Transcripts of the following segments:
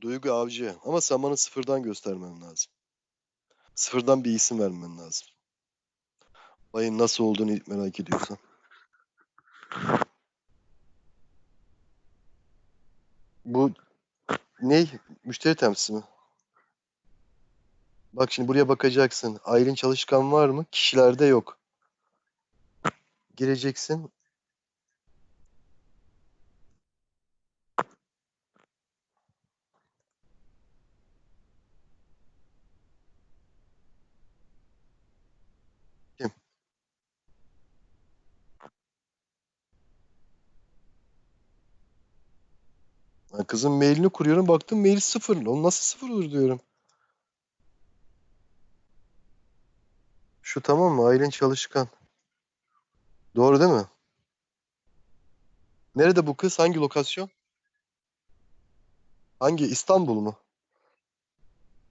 Duygu Avcı ama sen bana sıfırdan göstermen lazım. Sıfırdan bir isim vermen lazım. Olayın nasıl olduğunu merak ediyorsan. Bu ne? Müşteri temsilcisi mi? Bak şimdi buraya bakacaksın. Aylin Çalışkan var mı? Kişilerde yok. Gireceksin. Ben kızın mailini kuruyorum. Baktım mail sıfır. Oğlum nasıl sıfır olur diyorum. Şu tamam mı? Aylin Çalışkan. Doğru değil mi? Nerede bu kız? Hangi lokasyon? Hangi? İstanbul mu?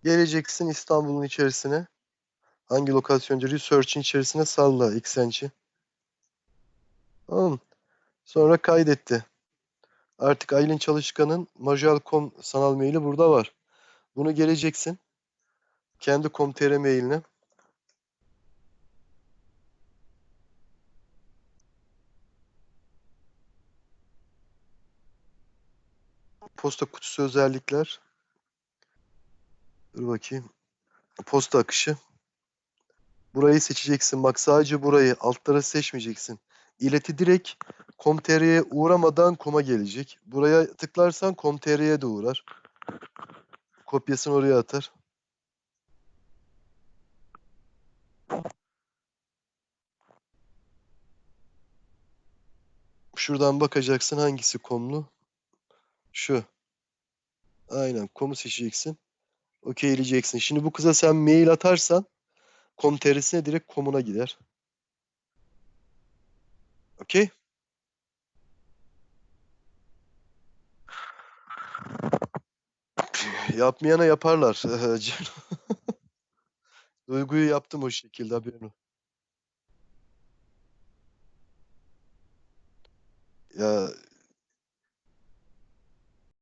Geleceksin İstanbul'un içerisine. Hangi lokasyoncu? Research'in içerisine salla Xench'i. Tamam? Sonra kaydetti. Artık Aylin Çalışkan'ın Majal.com sanal maili burada var. Bunu geleceksin. Kendi com.tr mailine. Posta kutusu özellikler. Dur bakayım. Posta akışı. Burayı seçeceksin. Bak sadece burayı. Altları seçmeyeceksin. İleti direkt com.tr'ye uğramadan kom'a gelecek. Buraya tıklarsan com.tr'ye de uğrar. Kopyasını oraya atar. Şuradan bakacaksın hangisi komlu. Şu. Aynen kom'u seçeceksin. Okeyleyeceksin. Şimdi bu kıza sen mail atarsan com.tr'sine direkt kom'una gider. Okey? Yapmayana yaparlar. Cem. Duyguyu yaptım o şekilde haberin. Ya